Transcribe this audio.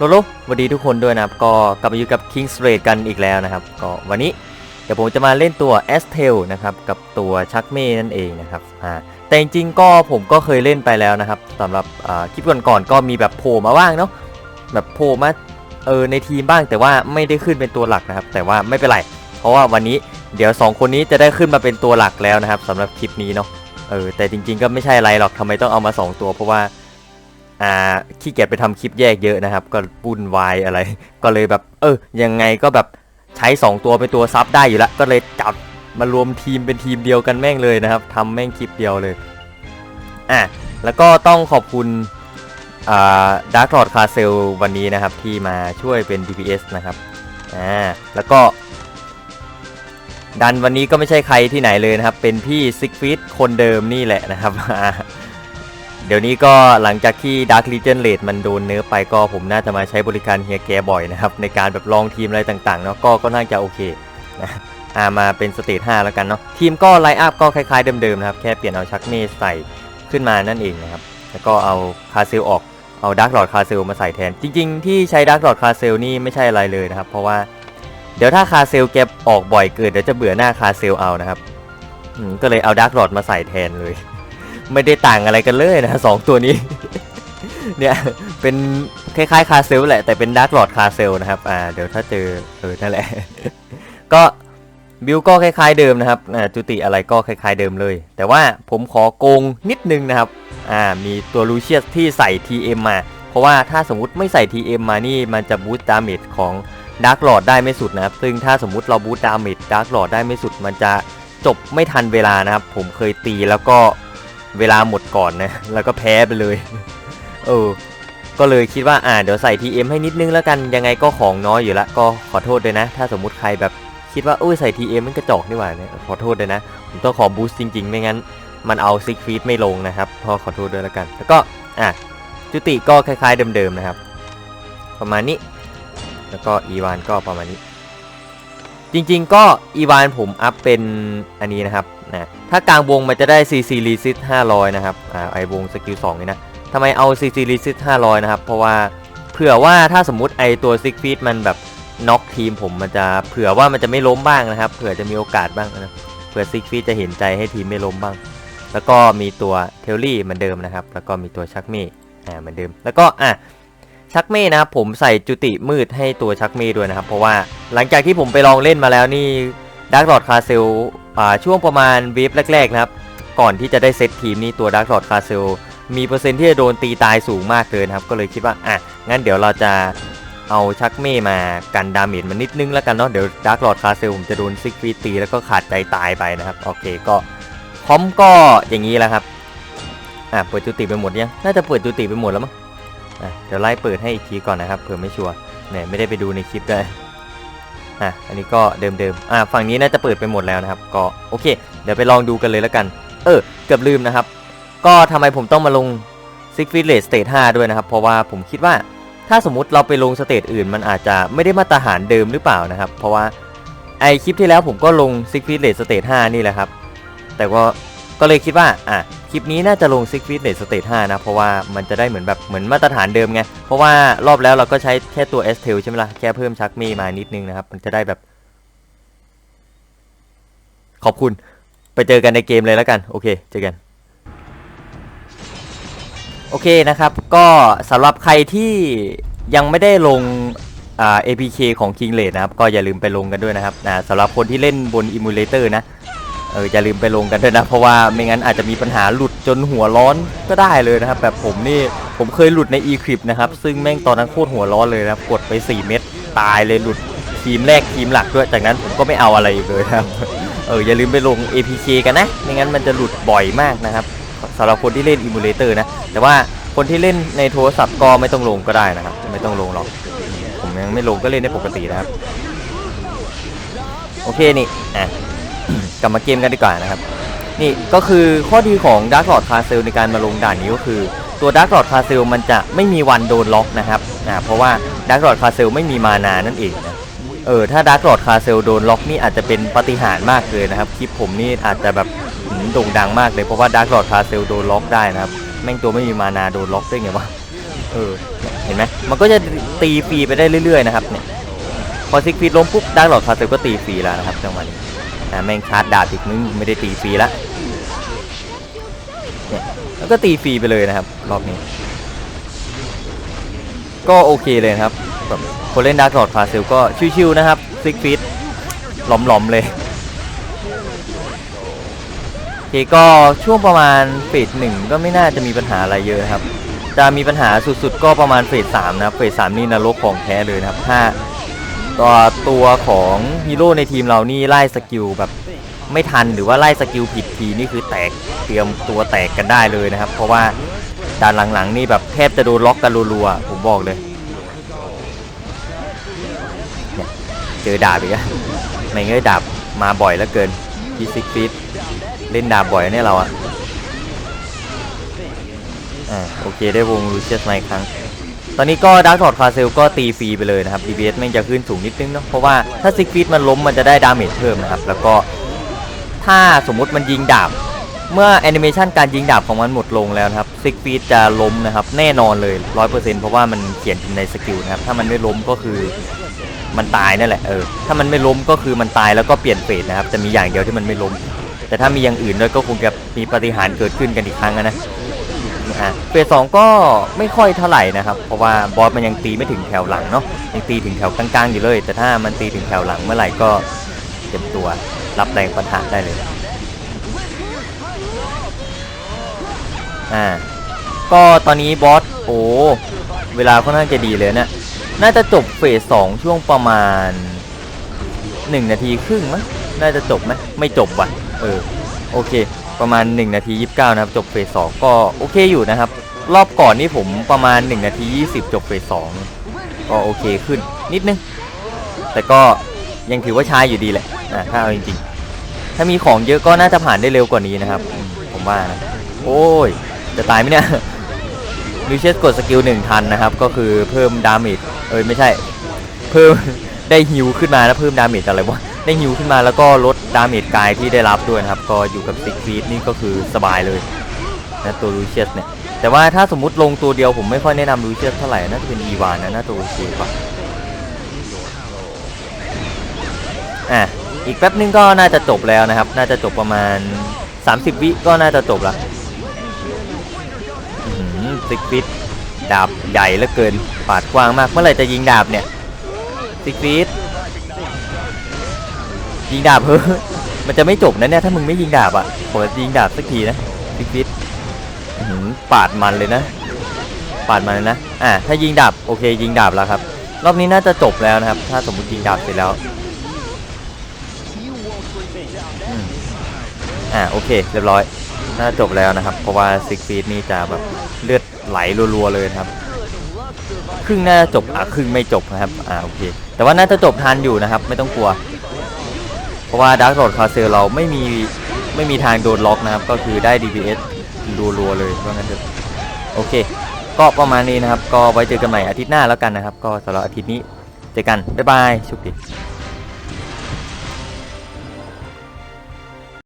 โลโลสวัสดีทุกคนด้วยนะครับ ก็กลับมาอยู่กับ King s t r a i t กันอีกแล้วนะครับ ก็วันนี้เดี๋ยวผมจะมาเล่นตัว a s t e l นะครับกับตัวชักเม่นั่นเองนะครับอ่าแต่จริงๆก็ผมก็เคยเล่นไปแล้วนะครับสำหรับอ่าคลิปก่อนๆก็มีแบบโผล่มาบ้างเนาะแบบโผล่มาเออในทีมบ้างแต่ว่าไม่ได้ขึ้นเป็นตัวหลักนะครับ แต่ว่าไม่เป็นไร เพราะว่าวันนี้เดี๋ยว 2 คนนี้จะได้ขึ้นมาเป็นตัวหลักแล้วนะครับสำหรับคลิปนี้เนาะเออแต่จริง ๆ ก็ไม่ใช่อะไรหรอกทำไมต้องเอามา 2 ตัวเพราะว่า อ่าขี้เกียจไปทำคลิปแยกเยอะนะครับ ก็วุ่นวายอะไร ก็เลยแบบ เออยังไงก็แบบใช้ 2 ตัวเป็นตัวซับได้อยู่แล้ว ก็เลยจับมารวมทีมเป็นทีมเดียวกันแม่งเลยนะครับทำแม่งคลิปเดียวเลยอะแล้วก็ต้องขอบคุณอ่าดาร์คลอดคาเซลวันนี้นะครับ ที่มาช่วยเป็น DPS นะครับอ่าแล้วก็ดันวันนี้ก็ไม่ใช่ใครที่ไหนเลยนะครับ เป็นพี่ซิกฟิตคนเดิมนี่แหละนะครับ เดี๋ยวนี้ก็หลังจากที่ Dark Legion Raid มันโดนเนื้อไปก็ผมน่าจะมาใช้บริการเฮียแกบ่อยนะครับ ในการแบบลองทีมอะไรต่างๆเนาะก็ก็น่าจะโอเคนะอ่ามาเป็นสเตจ5แล้วกันเนาะทีมก็ไลน์อัพก็คล้ายๆเดิมๆนะครับ แค่เปลี่ยนเอาชักเน่ใส่ขึ้นมานั่นเองนะครับ แล้วก็เอาคาเซลออกเอาดาร์กหลอดคาเซลมาใส่แทน จริงๆ ที่ใช้ดาร์กหลอดคาเซลนี่ไม่ใช่อะไรเลยนะครับ เพราะว่าเดี๋ยวถ้าคาเซลเก็บออกบ่อยเกินเดี๋ยวจะเบื่อหน้าคาเซลเอานะครับก็เลยเอาดาร์กหลอดมาใส่แทนเลย ไม่ได้ต่างอะไรกันเลยนะสองตัวนี้ เนี่ยเป็นคล้ายๆคาเซลแหละแต่เป็นดาร์กหลอดคาเซลนะครับอ่าเดี๋ยวถ้าเจอเออนั่นแหละ ก็บิวก็คล้ายๆเดิมนะครับอ่าจุติอะไรก็คล้ายๆเดิมเลย แต่ว่าผมขอโกงนิดนึงนะครับอ่ามีตัวลูเชียสที่ใส่ TM มา เพราะว่าถ้าสมมติไม่ใส่ TM มานี่มันจะบูสต์ดาเมจของดาร์กหลอดได้ไม่สุดนะครับ ซึ่งถ้าสมมุติเราบูสต์ดาเมจดาร์กหลอดได้ไม่สุด มันจะจบไม่ทันเวลานะครับ ผมเคยตีแล้วก็ เวลาหมดก่อนนะ แล้วก็แพ้ไปเลย เออ ก็เลยคิดว่าอ่าเดี๋ยวใส่ TM ให้นิดนึงแล้วกันยังไงก็ของน้อยอยู่ละก็ขอโทษด้วยนะ ถ้าสมมุติใครแบบคิดว่าเอ้ยใส่ TM มันกระจอกนี่หว่าเนี่ยขอโทษด้วยนะ ผมต้องขอบูสต์จริง ๆ ไม่งั้น มันเอาซิกฟีดไม่ลงนะครับพอขอโทษด้วยแล้วกัน แล้วก็อะจุติก็คล้ายๆเดิมๆนะครับ ประมาณนี้ แล้วก็อีวานก็ประมาณนี้ จริงๆ ก็อีวานผมอัพเป็นอันนี้นะครับนะถ้ากลางวงมันจะได้ CC r e s i s t 500 นะครับอ่าไอวงสกิล2นี่นะทำไมเอา CC r e s i s t 500 นะครับ เพราะว่าเผื่อว่าถ้าสมมติไอตัวซิกฟีดมันแบบน็อกทีมผมมันจะเผื่อว่ามันจะไม่ล้มบ้างนะครับ เผื่อจะมีโอกาสบ้างนะเผื่อซิกฟีดจะเห็นใจให้ทีมไม่ล้มบ้าง แล้วก็มีตัวเทลลี่เหมือนเดิมนะครับ แล้วก็มีตัวชักเม่อ่าเหมือนเดิม แล้วก็อะ ชักเม่นะครับผมใส่จุติมืดให้ตัวชักเม่ด้วยนะครับ เพราะว่าหลังจากที่ผมไปลองเล่นมาแล้วนี่ดาร์ก o อดคาเซลช่วงประมาณเวฟแรกๆนะครับ ก่อนที่จะได้เซตทีมนี่ตัวดาร์ก o อดคาเซลมีเปอร์เซ็นต์ที่จะโดนตีตายสูงมากเลยนะครับก็เลยคิดว่าอะงั้นเดี๋ยวเราจะเอาชักเม่มากันดาเมจมันนิดนึงแล้วกันเนาะเดี๋ยวดาร์ก o อดคาเซลผมจะโดนซิกฟีตีแล้วก็ขาดใจตายไปนะครับโอเคก็พร้อมก็อย่างนี้แหละครับอะเปิดจุติไปหมดยังน่าจะเปิดจุติไปหมดแล้วมั้ง เดี๋ยวไล่เปิดให้อีกทีก่อนนะครับเผื่อไม่ชัวร์เนี่ยไม่ได้ไปดูในคลิปด้วยอะอันนี้ก็เดิมๆอะฝั่งนี้น่าจะเปิดไปหมดแล้วนะครับ ก็โอเค เดี๋ยวไปลองดูกันเลยแล้วกัน เออเกือบลืมนะครับ ก็ทำไมผมต้องมาลง Six f e e t Rate Stage 5ด้วยนะครับ เพราะว่าผมคิดว่าถ้าสมมุติเราไปลงสเตจอื่น มันอาจจะไม่ได้มาตรฐานเดิมหรือเปล่านะครับ เพราะว่าไอคลิปที่แล้วผมก็ลง Six f e e t Rate Stage 5นี่แหละครับ แต่ก็ ก็เลยคิดว่าอะคลิปนี้น่าจะลง Six Feet Rate Stage 5นะ เพราะว่ามันจะได้เหมือนแบบเหมือนมาตรฐานเดิมไง เพราะว่ารอบแล้วเราก็ใช้แค่ตัว S t a i l ใช่ไหมล่ะ แค่เพิ่มชักมีมานิดนึงนะครับ มันจะได้แบบ ขอบคุณไปเจอกันในเกมเลยแล้วกัน โอเค เจอกัน โอเคนะครับ ก็สำหรับใครที่ยังไม่ได้ลงอ่า APK ของ King r a t นะครับ ก็อย่าลืมไปลงกันด้วยนะครับนะสำหรับคนที่เล่นบน Emulator นะ เอออย่าลืมไปลงกันด้วยนะ เพราะว่าไม่งั้นอาจจะมีปัญหาหลุดจนหัวร้อนก็ได้เลยนะครับ แบบผมนี่ผมเคยหลุดใน e-crypt นะครับ ซึ่งแม่งตอนนั้นโคตรหัวร้อนเลยนะครับ กดไป 4 เม็ดตายเลยหลุดทีมแรกทีมหลักด้วย จากนั้นผมก็ไม่เอาอะไรอีกเลยนะครับ เอออย่าลืมไปลง APK กันนะ ไม่งั้นมันจะหลุดบ่อยมากนะครับสำหรับคนที่เล่น Emulator นะ แต่ว่าคนที่เล่นในโทรศัพท์ก็ไม่ต้องลงก็ได้นะครับ ไม่ต้องลงหรอก ผมยังไม่ลงก็เล่นได้ปกตินะครับ โอเคนี่อะ กลับมาเกมกันดีกว่านะครับ นี่ก็คือข้อดีของ Dark Lord c a s t l e ในการมาลงด่านนี้ก็คือ ตัว Dark Lord c a s t l e มันจะไม่มีวันโดนล็อกนะครับนะเพราะว่า Dark Lord c a s t l e ไม่มีมานานั่นเองนะเออถ้า Dark Lord c a s t l e โดนล็อกนี่อาจจะเป็นปฏิหารมากเลยนะครับคลิปผมนี่อาจจะแบบหืมโด่งดังมากเลยเพราะว่า Dark Lord c a s t l e โดนล็อกได้นะครับแม่งตัวไม่มีมานาโดนล็อกได้ไงวะเออเห็นไหมมันก็จะตีฟรีไปได้เรื่อยๆนะครับเนี่ยพอซิกฟีดล้มปุ๊บดักหลอดคาเซลก็ตีฟรีแล้วนะครับจังหวะนี้ แม่งชาร์จดาบอีกมึงไม่ได้ตีฟรีละเนี่ยแล้วก็ตีฟรีไปเลยนะครับ รอบนี้ ก็โอเคเลยครับแบบคนเล่นดักหลอดคาเซลก็ชิวๆนะครับซิกฟีดหลอมๆเลยโอเคก็ช่วงประมาณเฟสหนึ่งก็ไม่น่าจะมีปัญหาอะไรเยอะนะครับ จะมีปัญหาสุดๆ ก็ประมาณเฟสสามนะครับเฟสสามนี่นรกของแท้เลยนะครับถ้า ตัวตัวของฮีโร่ในทีมเรานี่ไล่สกิลแบบไม่ทันหรือว่าไล่สกิลผิดทีนี่คือแตกเตรียมตัวแตกกันได้เลยนะครับ เพราะว่าด้านหลังๆนี่แบบแทบจะโดนล็อกกันรัวๆผมบอกเลยเนี่ยเจอดาบอีกแล้วไม่เงยดาบมาบ่อยแล้วเกินพีซิกฟีดเล่นดาบบ่อยนะเนี่ยเราอะอ่าโอเคได้วงลูเชียสมาอีกครั้ง ตอนนี้ก็ดักทอดคาเซลก็ตีฟรีไปเลยนะครับ DBS แม่งจะขึ้นสูงนิดนึงเนาะเพราะว่าถ้าซิกฟีดมันล้มมันจะได้ดาเมจเพิ่มนะครับ แล้วก็ถ้าสมมุติมันยิงดาบ เมื่อแอนิเมชันการยิงดาบของมันหมดลงแล้วนะครับซิกฟีดจะล้มนะครับ แน่นอนเลย100%เเพราะว่ามันเขียนในสกิลนะครับ ถ้ามันไม่ล้มก็คือมันตายนั่นแหละเออถ้ามันไม่ล้มก็คือมันตายแล้วก็เปลี่ยนเฟสนะครับจะมีอย่างเดียวที่มันไม่ล้ม แต่ถ้ามีอย่างอื่นด้วยก็คงจะมีปฏิหารเกิดขึ้นกันอีกครั้งอะ นะอะเฟสสองก็ไม่ค่อยเท่าไหร่นะครับ เพราะว่าบอสมันยังตีไม่ถึงแถวหลังเนาะยังตีถึงแถวกลางๆอยู่เลย แต่ถ้ามันตีถึงแถวหลังเมื่อไหร่ก็เต็มตัวรับแรงปะทะได้เลยอ่าก็ตอนนี้บอสโอ้เวลาค่อนข้างจะดีเลยเนะน่าจะจบเฟสสองช่วงประมาณ 1 นาทีครึ่งมั้งน่าจะจบไหมไม่จบว่ะเออโอเค ประมาณ 1 นาที 29 นะครับ จบเฟส2ก็โอเคอยู่นะครับ รอบก่อนนี่ผมประมาณ 1 นาที 20 จบเฟส2ก็โอเคขึ้นนิดนึง แต่ก็ยังถือว่าช้าอยู่ดีแหละอะถ้าเอาจริงๆ ถ้ามีของเยอะก็น่าจะผ่านได้เร็วกว่านี้นะครับ ผมว่านะโอ้ย จะตายไหมเนี่ยลูเชสกดสกิลหนึ่งทันนะครับ ก็คือเพิ่มดาเมจเอ้ยไม่ใช่ เพิ่มได้ฮิวขึ้นมาแล้วเพิ่มดาเมจอะไรวะ ได้ฮิวขึ้นมาแล้วก็ลดดาเมจกายที่ได้รับด้วยนะครับ ก็อยู่กับซิกฟีดนี่ก็คือสบายเลยนะตัวลูเชียสเนี่ย แต่ว่าถ้าสมมติลงตัวเดียวผมไม่ค่อยแนะนำลูเชียสเท่าไหร่น่าจะเป็นอีวานนะน่าตัวโอเคกว่าอะอีกแป๊บนึงก็น่าจะจบแล้วนะครับ น่าจะจบประมาณ 30 วิก็น่าจะจบละซิกฟิตดาบใหญ่เหลือเกินปาดกว้างมากเมื่อไหร่จะยิงดาบเนี่ยซิกฟิต ยิงดาบเฮ้มันจะไม่จบนะเนี่ยถ้ามึงไม่ยิงดาบอะเปิดยิงดาบสักทีนะซิกฟิตอื้อหือปาดมันเลยนะ ปาดมันเลยนะอะถ้ายิงดาบโอเค ยิงดาบแล้วครับ รอบนี้น่าจะจบแล้วนะครับ ถ้าสมมติยิงดาบเสร็จแล้วอ่าโอเค เรียบร้อย น่าจบแล้วนะครับ เพราะว่าซิกฟีดนี่จะแบบเลือดไหลรัวๆเลยครับ ครึ่งน่าจะจบอะครึ่งไม่จบนะครับอ่าโอเค แต่ว่าน่าจะจบทันอยู่นะครับ ไม่ต้องกลัว ราะว่าดาร์กโรดคาเซลเราไม่มีไม่มีทางโดนล็อกนะครับ ก็คือได้ DPS รัวๆเลยว่างั้นเถอะโอเค ก็ประมาณนี้นะครับ ก็ไว้เจอกันใหม่อาทิตย์หน้าแล้วกันนะครับ ก็สำหรับอาทิตย์นี้เจอกัน บ๊ายบายชุกดี